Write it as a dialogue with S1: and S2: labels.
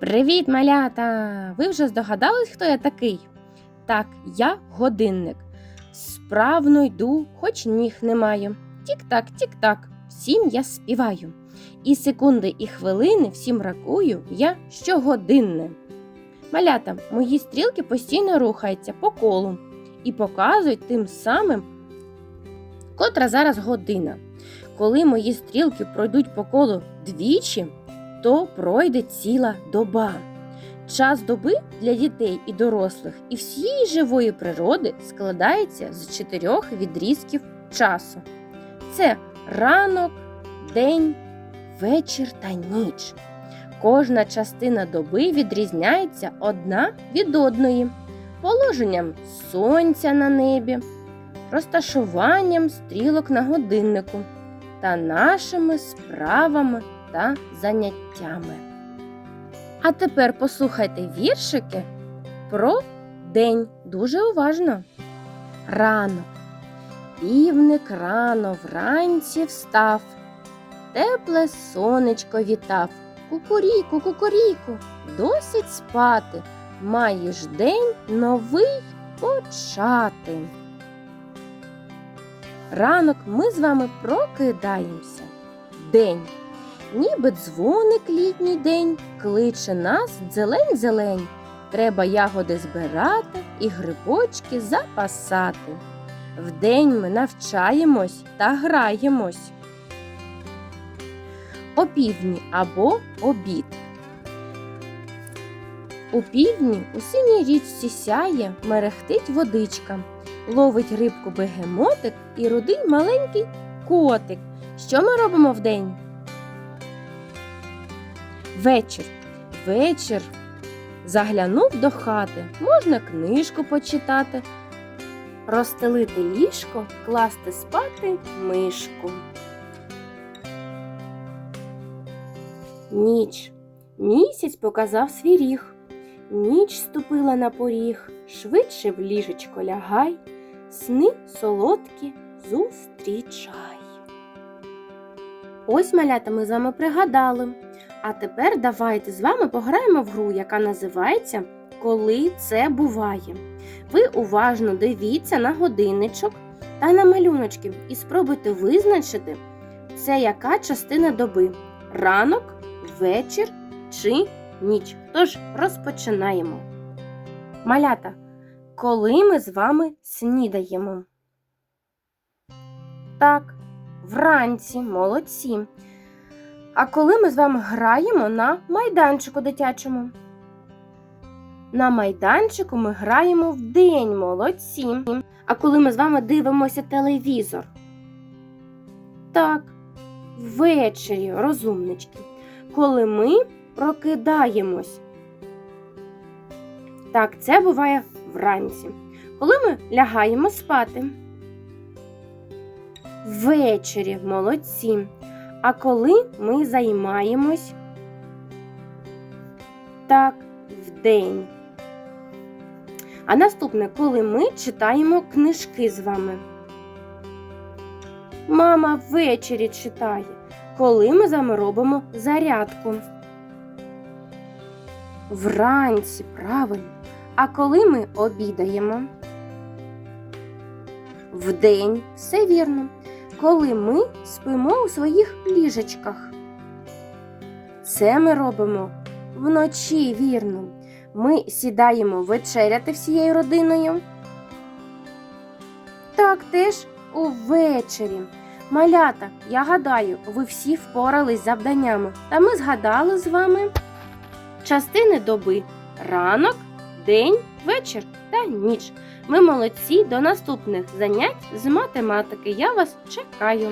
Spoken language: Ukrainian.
S1: Привіт, малята! Ви вже здогадались, хто я такий? Так, я годинник. Справно йду, хоч ніг не маю. Тік-так, тік-так, всім я співаю. І секунди, і хвилини всім рахую я щогодинне. Малята, мої стрілки постійно рухаються по колу і показують тим самим, котра зараз година. Коли мої стрілки пройдуть по колу двічі, то пройде ціла доба. Час доби для дітей і дорослих і всієї живої природи складається з чотирьох відрізків часу. Це ранок, день, вечір та ніч. Кожна частина доби відрізняється одна від одної, положенням сонця на небі, розташуванням стрілок на годиннику та нашими справами та заняттями. А тепер послухайте віршики про день дуже уважно. Ранок. Півник рано вранці встав, тепле сонечко вітав. Кукуріку, кукуріку, досить спати. Маєш день новий почати. Ранок ми з вами прокидаємося. День. Ніби дзвоник літній день, кличе нас зелень-зелень. Треба ягоди збирати і грибочки запасати. Вдень ми навчаємось та граємось. Опівдні або обід. У півдні у синій річці сяє, мерехтить водичка, ловить рибку бегемотик і рудий маленький котик. Що ми робимо вдень? Вечір. Вечір. Заглянув до хати, можна книжку почитати, розстелити ліжко, класти спати мишку. Ніч. Місяць показав свій ріг. Ніч ступила на поріг, швидше в ліжечко лягай, сни солодкі зустрічай. Ось малята ми з вами пригадали. А тепер давайте з вами пограємо в гру, яка називається Коли це буває. Ви уважно дивіться на годинничок та на малюночки і спробуйте визначити, це яка частина доби ранок, вечір чи ніч. Тож розпочинаємо. Малята, коли ми з вами снідаємо? Так, вранці, молодці. А коли ми з вами граємо на майданчику дитячому? На майданчику ми граємо вдень, молодці. А коли ми з вами дивимося телевізор? Так, ввечері, розумнички. Коли ми прокидаємось. Так, це буває вранці. Коли ми лягаємо спати. Ввечері, молодці. А коли ми займаємось? Так, вдень. А наступне, коли ми читаємо книжки з вами. Мама ввечері читає, коли ми з вами робимо зарядку. Вранці, правильно. А коли ми обідаємо? Вдень, все вірно коли ми спимо у своїх ліжечках. Це ми робимо вночі, вірно. Ми сідаємо вечеряти всією родиною. Так теж увечері. Малята, я гадаю, ви всі впорались з завданнями, та ми згадали з вами частини доби ранок, день, вечір та ніч. Ви молодці до наступних занять з математики. Я вас чекаю.